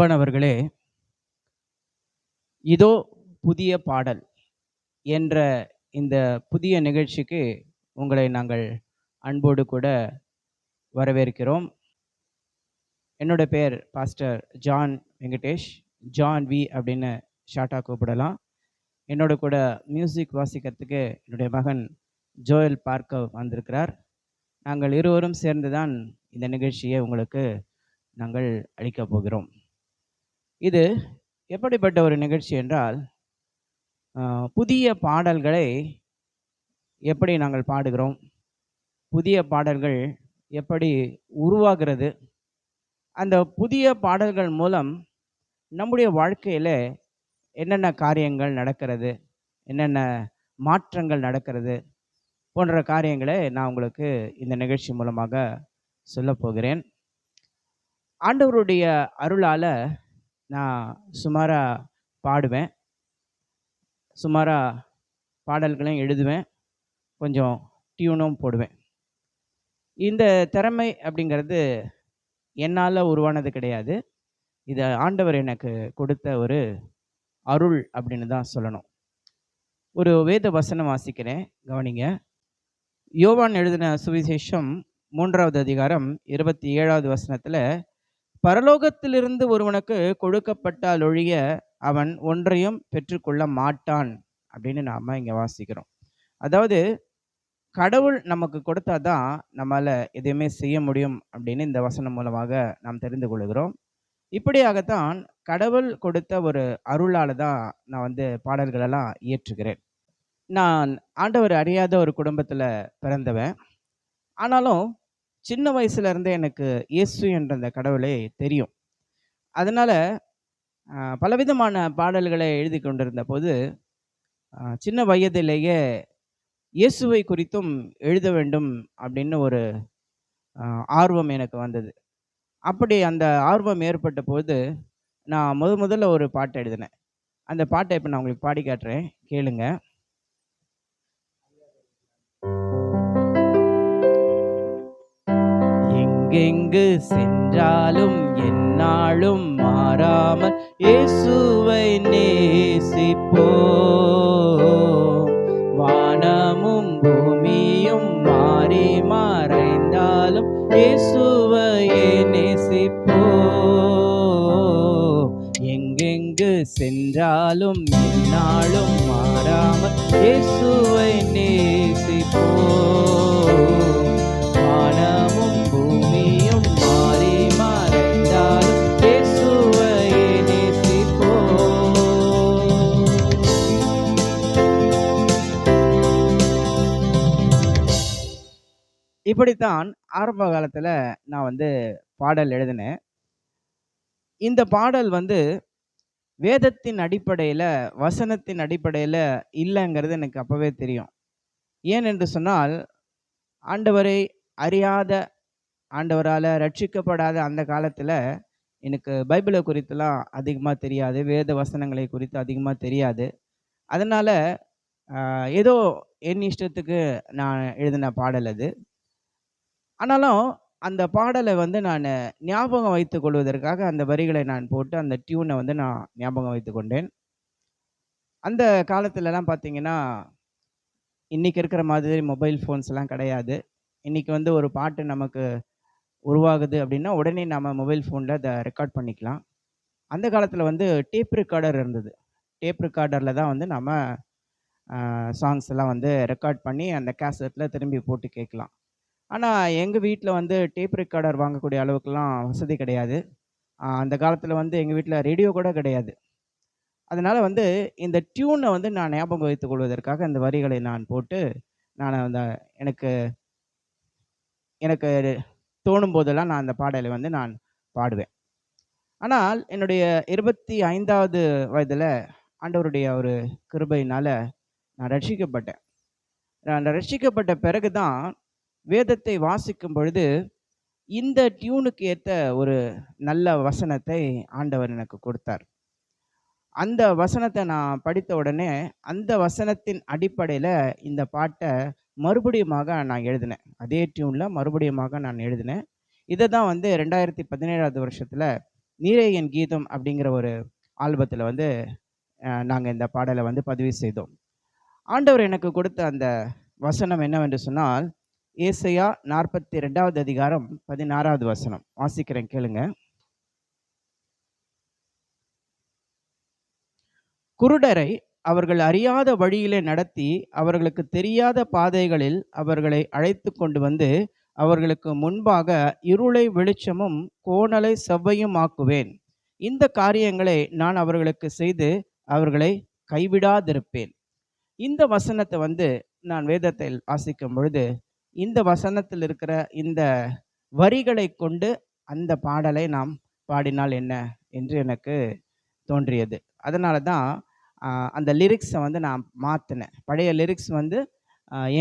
அன்பானவர்களே இதோ புதிய பாடல் என்ற இந்த புதிய நிகழ்ச்சிக்கு உங்களை நாங்கள் அன்போடு கூட வரவேற்கிறோம். என்னோட பேர் pastor John Venkatesh. John V அப்படின்னு ஷார்ட்டாக கூப்பிடலாம். என்னோட கூட மியூசிக் வாசிக்கிறதுக்கு என்னுடைய மகன் ஜோயல் பார்க்க வந்திருக்கிறார். நாங்கள் இருவரும் சேர்ந்து தான் இந்த நிகழ்ச்சியை உங்களுக்கு நாங்கள் அளிக்கப் போகிறோம். இது எப்படிப்பட்ட ஒரு நிகழ்ச்சி என்றால் புதிய பாடல்களை எப்படி நாங்கள் பாடுகிறோம் புதிய பாடல்கள் எப்படி உருவாகிறது அந்த புதிய பாடல்கள் மூலம் நம்முடைய வாழ்க்கையில் என்னென்ன காரியங்கள் நடக்கிறது என்னென்ன மாற்றங்கள் நடக்கிறது போன்ற காரியங்களை நான் உங்களுக்கு இந்த நிகழ்ச்சி மூலமாக சொல்லப் போகிறேன். ஆண்டவருடைய அருளால் நான் சுமாராக பாடுவேன். சுமாராக பாடல்களையும் எழுதுவேன். கொஞ்சம் டியூனும் போடுவேன். இந்த திறமை அப்படிங்கிறது என்னால் உருவானது கிடையாது. இதை ஆண்டவர் எனக்கு கொடுத்த ஒரு அருள் அப்படின்னு தான் சொல்லணும். ஒரு வேத வசனம் வாசிக்கிறேன். கவனிங்க. யோவான் எழுதின சுவிசேஷம் மூன்றாவது அதிகாரம் இருபத்தி ஏழாவது வசனத்தில் பரலோகத்திலிருந்து ஒருவனுக்கு கொடுக்கப்பட்டால் ஒழிய அவன் ஒன்றையும் பெற்றுக்கொள்ள மாட்டான் அப்படின்னு நாம் இங்கே வாசிக்கிறோம். அதாவது கடவுள் நமக்கு கொடுத்தா தான் நம்மால் எதையுமே செய்ய முடியும் அப்படின்னு இந்த வசனம் மூலமாக நாம் தெரிந்து கொள்கிறோம். இப்படியாகத்தான் கடவுள் கொடுத்த ஒரு அருளால் தான் நான் வந்து பாடல்களெல்லாம் இயற்றுகிறேன். நான் ஆண்டவர் அறியாத ஒரு குடும்பத்தில் பிறந்தவன். ஆனாலும் சின்ன வயசுல இருந்தே எனக்கு இயேசு என்ற அந்த கடவுளே தெரியும். அதனால் பலவிதமான பாடல்களை எழுதி கொண்டிருந்த போது சின்ன வயதிலேயே இயேசுவை குறித்தும் எழுத வேண்டும் அப்படின்னு ஒரு ஆர்வம் எனக்கு வந்தது. அப்படி அந்த ஆர்வம் ஏற்பட்ட போது நான் முத முதல்ல ஒரு பாட்டு எழுதினேன். அந்த பாட்டை இப்போ நான் உங்களுக்கு பாடி காட்டுறேன். கேளுங்கள் எங்கெங்கு சென்றாலும் எந்நாளும் மாறாமல் இயேசுவை நேசிப்போ வானமும் பூமியும் மாறி மறைந்தாலும் இயேசுவையே நேசிப்போ எங்கெங்கு சென்றாலும் எந்நாளும் மாறாமல் இப்படித்தான் ஆரம்ப காலத்தில் நான் வந்து பாடல் எழுதினேன். இந்த பாடல் வந்து வேதத்தின் அடிப்படையில் வசனத்தின் அடிப்படையில் இல்லைங்கிறது எனக்கு அப்போவே தெரியும். ஏன் என்று சொன்னால் ஆண்டவரை அறியாத ஆண்டவரால் ரட்சிக்கப்படாத அந்த காலத்தில் எனக்கு பைபிளை குறித்துலாம் அதிகமாக தெரியாது வேத வசனங்களை குறித்து அதிகமாக தெரியாது. அதனால் ஏதோ என் இஷ்டத்துக்கு நான் எழுதின பாடல் அது. ஆனாலும் அந்த பாடலை வந்து நான் ஞாபகம் வைத்துக் கொள்வதற்காக அந்த வரிகளை நான் போட்டு அந்த டியூனை வந்து நான் ஞாபகம் வைத்து கொண்டேன். அந்த காலத்துலலாம் பார்த்தீங்கன்னா இன்னைக்கு இருக்கிற மாதிரி மொபைல் ஃபோன்ஸ்லாம் கிடையாது. இன்னைக்கு வந்து ஒரு பாட்டு நமக்கு உருவாகுது அப்படின்னா உடனே நம்ம மொபைல் ஃபோனில் அதை ரெக்கார்ட் பண்ணிக்கலாம். அந்த காலத்தில் வந்து டேப் ரெக்கார்டர் இருந்தது. டேப் ரெக்கார்டரில் தான் வந்து நம்ம சாங்ஸ் எல்லாம் வந்து ரெக்கார்ட் பண்ணி அந்த கேசட்டில் திரும்பி போட்டு கேட்கலாம். ஆனால் எங்கள் வீட்டில் வந்து டேப் ரெக்கார்டர் வாங்கக்கூடிய அளவுக்குலாம் வசதி கிடையாது. அந்த காலத்தில் வந்து எங்கள் வீட்டில் ரேடியோ கூட கிடையாது. அதனால் வந்து இந்த டியூனை வந்து நான் ஞாபகம் வைத்துக் கொள்வதற்காக இந்த வரிகளை நான் போட்டு நான் அந்த எனக்கு எனக்கு தோணும் போதெல்லாம் நான் அந்த பாடலை வந்து நான் பாடுவேன். ஆனால் என்னுடைய இருபத்தி ஐந்தாவது வயதில் ஆண்டவருடைய ஒரு கிருபையினால் நான் ரட்சிக்கப்பட்டேன். நான் ரட்சிக்கப்பட்ட பிறகு தான் வேதத்தை வாசிக்கும் பொழுது இந்த டியூனுக்கு ஏற்ற ஒரு நல்ல வசனத்தை ஆண்டவர் எனக்கு கொடுத்தார். அந்த வசனத்தை நான் படித்த உடனே அந்த வசனத்தின் அடிப்படையில் இந்த பாட்டை மறுபடியுமாக நான் எழுதினேன். அதே டியூனில் மறுபடியுமாக நான் எழுதினேன். இதை தான் வந்து ரெண்டாயிரத்தி பதினேழாவது வருஷத்தில் நீரே என் கீதம் அப்படிங்கிற ஒரு ஆல்பத்தில் வந்து நாங்கள் இந்த பாடலை வந்து பதிவு செய்தோம். ஆண்டவர் எனக்கு கொடுத்த அந்த வசனம் என்னவென்று சொன்னால் ஏசையா நாற்பத்தி ரெண்டாவது அதிகாரம் பதினாறாவது வசனம். வாசிக்கிறேன் கேளுங்க. குருடரை அவர்கள் அறியாத வழியிலே நடத்தி அவர்களுக்கு தெரியாத பாதைகளில் அவர்களை அழைத்து கொண்டு வந்து அவர்களுக்கு முன்பாக இருளை வெளிச்சமும் கோணலை செவ்வையும் ஆக்குவேன். இந்த காரியங்களை நான் அவர்களுக்கு செய்து அவர்களை கைவிடாதிருப்பேன். இந்த வசனத்தை வந்து நான் வேதத்தில் வாசிக்கும் பொழுது இந்த வசனத்தில் இருக்கிற இந்த வரிகளை கொண்டு அந்த பாடலை நாம் பாடினால் என்ன என்று எனக்கு தோன்றியது. அதனால தான் அந்த லிரிக்ஸை வந்து நான் மாற்றினேன் பழைய லிரிக்ஸ் வந்து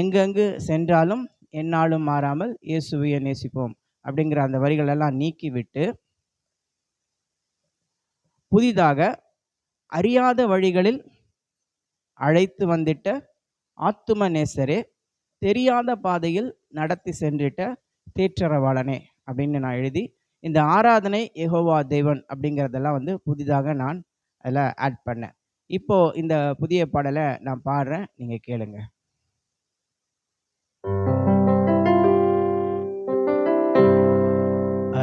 எங்கெங்கு சென்றாலும் என்னாலும் மாறாமல் இயேசுவையை நேசிப்போம் அப்படிங்கிற அந்த வரிகளெல்லாம் நீக்கிவிட்டு புதிதாக அறியாத வழிகளில் அழைத்து வந்திட்ட ஆத்தும நேசரே தெரியாத பாதையில் நடத்தி சென்றிட்ட தேற்றரவாளனே அப்படின்னு நான் எழுதி இந்த ஆராதனை எகோவா தேவன் அப்படிங்கிறதெல்லாம் வந்து புதிதாக நான் அதில் ஆட் பண்ணேன். இப்போ இந்த புதிய பாடலை நான் பாடுறேன் நீங்கள் கேளுங்க.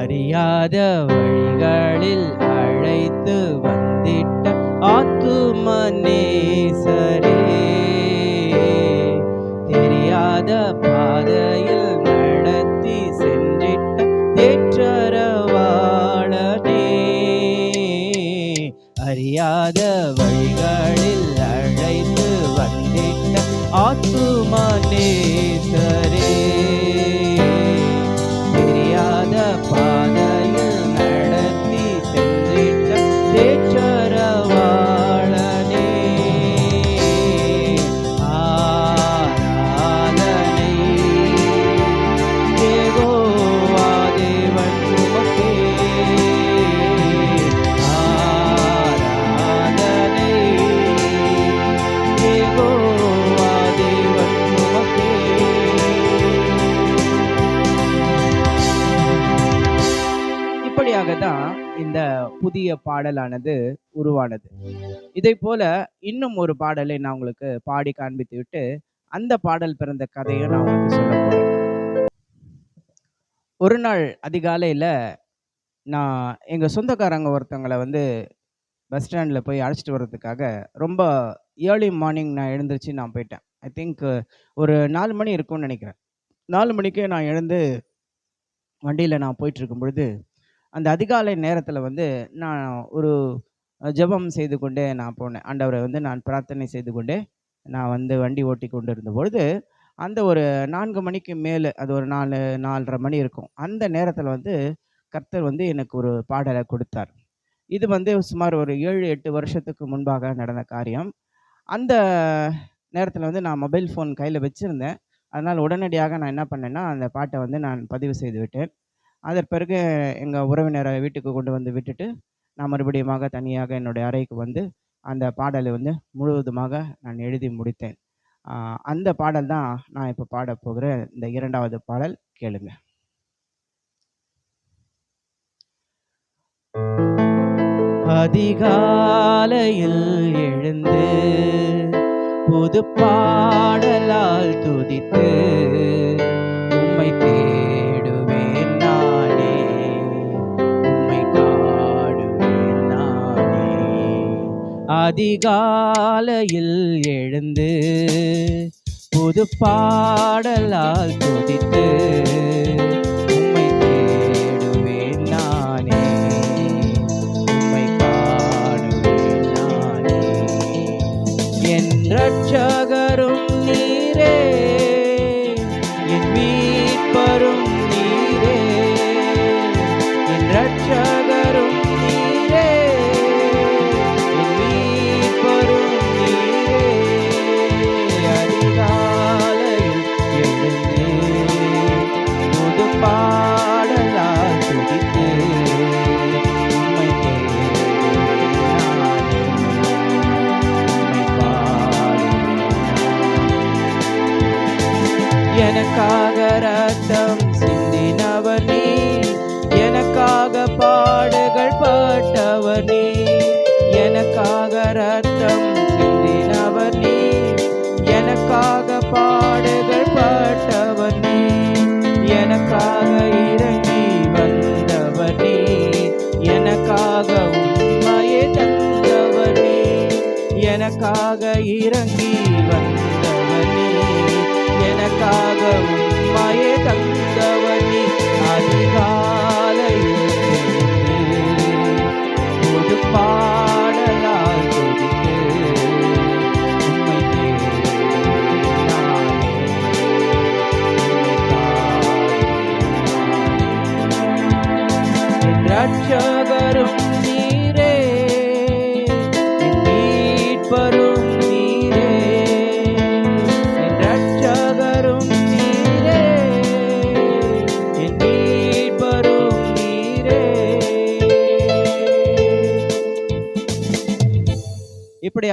அறியாத வழிகளில் அழைத்து வந்திட்ட ஆத்தும பாடலானது உருவானது. இதை போல இன்னும் ஒரு பாடலை நான் உங்களுக்கு பாடி காண்பித்து விட்டு அந்த பாடல் பிறந்த கதையை நான் உங்களுக்கு சொல்ல போறேன். ஒரு நாள் அதிகாலையில் நான் எங்கள் சொந்தக்காரங்க ஒருத்தவங்களை வந்து பஸ் ஸ்டாண்டில் போய் அழைச்சிட்டு வர்றதுக்காக ரொம்ப ஏர்லி மார்னிங் நான் எழுந்திரிச்சு நான் போயிட்டேன். ஐ திங்க் ஒரு நாலு மணி இருக்கும்னு நினைக்கிறேன். நாலு மணிக்கே நான் எழுந்து வண்டியில் நான் போயிட்டு இருக்கும் பொழுது அந்த அதிகாலை நேரத்தில் வந்து நான் ஒரு ஜெபம் செய்து கொண்டே நான் போனேன். ஆண்டவரை வந்து நான் பிரார்த்தனை செய்து கொண்டே நான் வந்து வண்டி ஓட்டி கொண்டு இருந்த பொழுது அந்த ஒரு நான்கு மணிக்கு மேலே அது ஒரு நாலு நாலரை மணி இருக்கும். அந்த நேரத்தில் வந்து கர்த்தர் வந்து எனக்கு ஒரு பாடலை கொடுத்தார். இது வந்து சுமார் ஒரு ஏழு எட்டு வருஷத்துக்கு முன்பாக நடந்த காரியம். அந்த நேரத்தில் வந்து நான் மொபைல் ஃபோன் கையில் வச்சுருந்தேன். அதனால் உடனடியாக நான் என்ன பண்ணேன்னா அந்த பாட்டை வந்து நான் பதிவு செய்து விட்டேன். அதன் பிறகு எங்கள் உறவினரை வீட்டுக்கு கொண்டு வந்து விட்டுட்டு நான் மறுபடியுமாக தனியாக என்னுடைய அறைக்கு வந்து அந்த பாடலை வந்து முழுவதுமாக நான் எழுதி முடித்தேன். அந்த பாடல் தான் நான் இப்போ பாடப்போகிறேன் இந்த இரண்டாவது பாடல். கேளுங்க. அதிகாலையில் எழுந்து புது பாடலால் துதித்து அதிகாலையில் எழுந்து புது பாடலால் துதித்து எனக்காக இறங்கி வந்தவனே எனக்காக உண்மையே தந்தவனே அதிகாலையில் எழுந்து பாடலால் துதித்து உம்மை ரட்சகரும்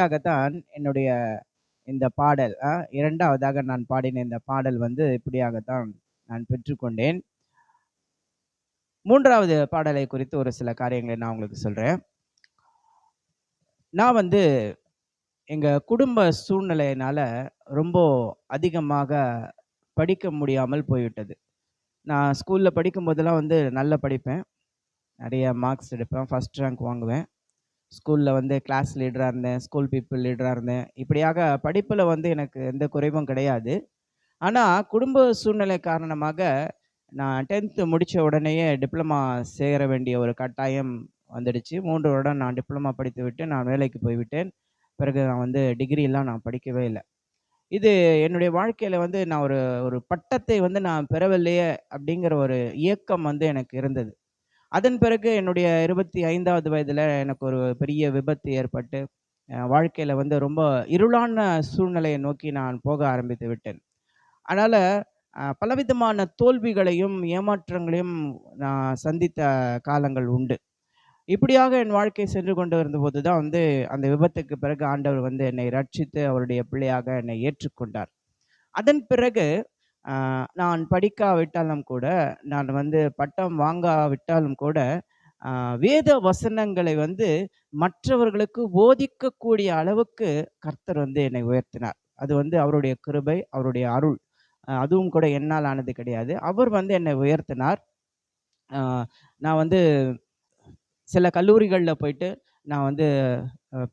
இப்படியாகத்தான் என்னுடைய இந்த பாடல் இரண்டாவதாக நான் பாடின இந்த பாடல் வந்து இப்படியாகத்தான் நான் பெற்றுக்கொண்டேன். மூன்றாவது பாடலை குறித்து ஒரு சில காரியங்களை நான் உங்களுக்கு சொல்றேன். நான் வந்து எங்க குடும்ப சூழ்நிலையினால ரொம்ப அதிகமாக படிக்க முடியாமல் போய்விட்டது. நான் ஸ்கூல்ல படிக்கும் போதெல்லாம் வந்து நல்லா படிப்பேன். நிறைய மார்க்ஸ் எடுப்பேன். ஃபஸ்ட் ரேங்க் வாங்குவேன். ஸ்கூலில் வந்து கிளாஸ் லீடராக இருந்தேன் ஸ்கூல் பீப்புள் லீடராக இருந்தேன். இப்படியாக படிப்பில் வந்து எனக்கு எந்த குறைவும் கிடையாது. ஆனால் குடும்ப சூழ்நிலை காரணமாக நான் டென்த்து முடித்த உடனேயே டிப்ளமா சேர வேண்டிய ஒரு கட்டாயம் வந்துடுச்சு. மூன்று வருடம் நான் டிப்ளமா படித்து விட்டு நான் வேலைக்கு போய்விட்டேன் பிறகு நான் வந்து டிகிரிலாம் நான் படிக்கவே இல்லை. இது என்னுடைய வாழ்க்கையில் வந்து நான் ஒரு ஒரு பட்டத்தை வந்து நான் பெறவில்லையே அப்படிங்கிற ஒரு இயக்கம் வந்து எனக்கு இருந்தது. அதன் பிறகு என்னுடைய இருபத்தி ஐந்தாவது வயதில் எனக்கு ஒரு பெரிய விபத்து ஏற்பட்டு வாழ்க்கையில் வந்து ரொம்ப இருளான சூழ்நிலையை நோக்கி நான் போக ஆரம்பித்து விட்டேன். அதனால் பலவிதமான தோல்விகளையும் ஏமாற்றங்களையும் நான் சந்தித்த காலங்கள் உண்டு. இப்படியாக என் வாழ்க்கை சென்று கொண்டு இருந்தபோது தான் வந்து அந்த விபத்துக்கு பிறகு ஆண்டவர் வந்து என்னை ரட்சித்து அவருடைய பிள்ளையாக என்னை ஏற்றுக்கொண்டார். அதன் பிறகு நான் படிக்காவிட்டாலும் கூட நான் வந்து பட்டம் வாங்காவிட்டாலும் கூட வேத வசனங்களை வந்து மற்றவர்களுக்கு போதிக்கக்கூடிய அளவுக்கு கர்த்தர் வந்து என்னை உயர்த்தினார். அது வந்து அவருடைய கிருபை அவருடைய அருள். அதுவும் கூட என்னால் ஆனது கிடையாது. அவர் வந்து என்னை உயர்த்தினார். நான் வந்து சில கல்லூரிகளில் போயிட்டு நான் வந்து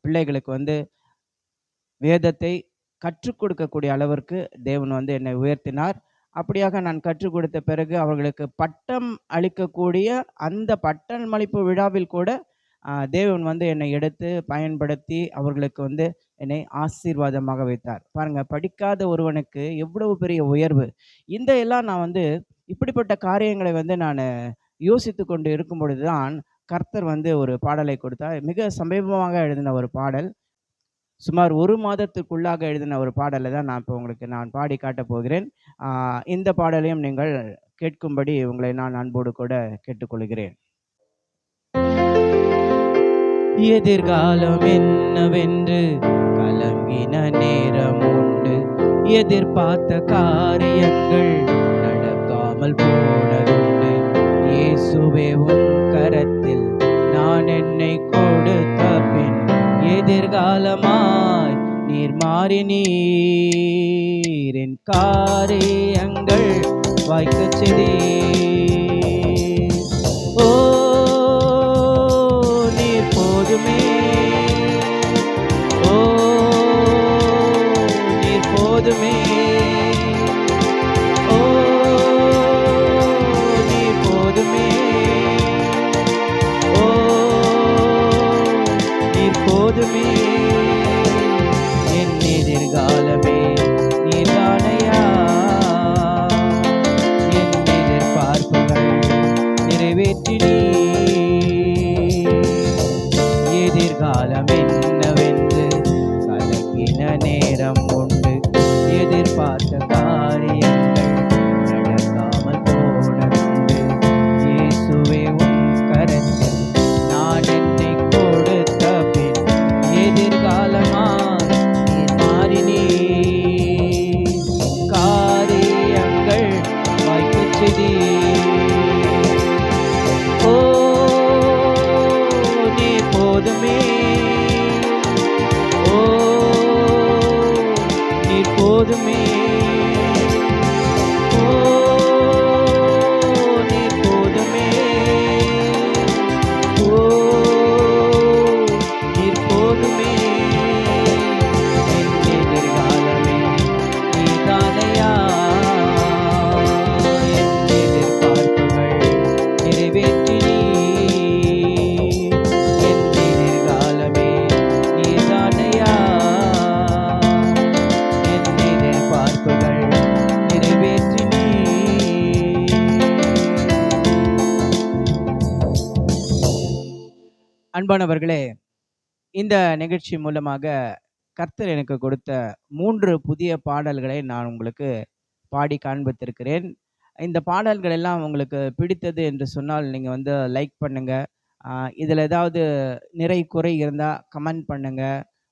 பிள்ளைகளுக்கு வந்து வேதத்தை கற்றுக் கொடுக்கக்கூடிய அளவிற்கு தேவன் வந்து என்னை உயர்த்தினார். அப்படியாக நான் கற்றுக் கொடுத்த பிறகு அவர்களுக்கு பட்டம் அளிக்கக்கூடிய அந்த பட்டமளிப்பு விழாவில் கூட தேவன் வந்து என்னை எடுத்து பயன்படுத்தி அவர்களுக்கு வந்து என்னை ஆசீர்வாதமாக வைத்தார். பாருங்க படிக்காத ஒருவனுக்கு எவ்வளவு பெரிய உயர்வு. இந்த எல்லாம் நான் வந்து இப்படிப்பட்ட காரியங்களை வந்து நான் யோசித்து கொண்டு இருக்கும் பொழுதுதான் கர்த்தர் வந்து ஒரு பாடலை கொடுத்தார். மிக சமீபமாக எழுதின ஒரு பாடல். சுமார் ஒரு மாதத்துக்குள்ளாக எழுதின ஒரு பாடலை தான் நான் இப்போ உங்களுக்கு நான் பாடி காட்டப் போகிறேன். ஆஹ் இந்த பாடலையும் நீங்கள் கேட்கும்படி உங்களை நான் அன்போடு கூட கேட்டுக்கொள்கிறேன். எதிர்காலம் என்னவென்று கலங்கின நேரம் உண்டு எதிர்பார்த்த காரியங்கள் நடக்காமல் போனதுண்டு. இயேசுவே உன் கரத்தில் நான் என்னை கொடுத்து எதிர்காலமாய் நீர் மாறி நீரின் காரியங்கள் வாய்க்கச் செய்தீர். அன்பானவர்களே இந்த நிகழ்ச்சி மூலமாக கர்த்தர் எனக்கு கொடுத்த மூன்று புதிய பாடல்களை நான் உங்களுக்கு பாடி காண்பித்திருக்கிறேன். இந்த பாடல்கள் எல்லாம் உங்களுக்கு பிடித்தது என்று சொன்னால் நீங்கள் வந்து லைக் பண்ணுங்க. இதில் ஏதாவது நிறை குறை இருந்தால் கமெண்ட் பண்ணுங்க.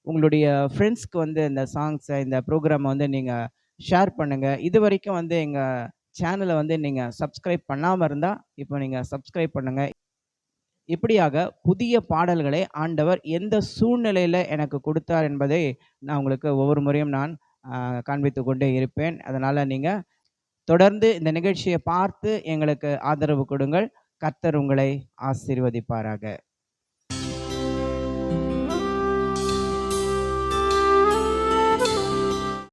உங்களுடைய ஃப்ரெண்ட்ஸ்க்கு வந்து இந்த சாங்ஸை இந்த ப்ரோக்ராமை வந்து நீங்கள் ஷேர் பண்ணுங்கள் இது வரைக்கும் வந்து எங்கள் சேனலை வந்து நீங்கள் சப்ஸ்கிரைப் பண்ணாமல் இருந்தால் இப்போ நீங்கள் சப்ஸ்கிரைப் பண்ணுங்கள் இப்படியாக புதிய பாடல்களை ஆண்டவர் எந்த சூழ்நிலையில் எனக்கு கொடுத்தார் என்பதை நான் உங்களுக்கு ஒவ்வொரு முறையும் நான் காண்பித்து கொண்டே இருப்பேன். அதனால் நீங்கள் தொடர்ந்து இந்த நிகழ்ச்சியை பார்த்து எங்களுக்கு ஆதரவு கொடுங்கள். கர்த்தர் உங்களை ஆசீர்வதிப்பாராக.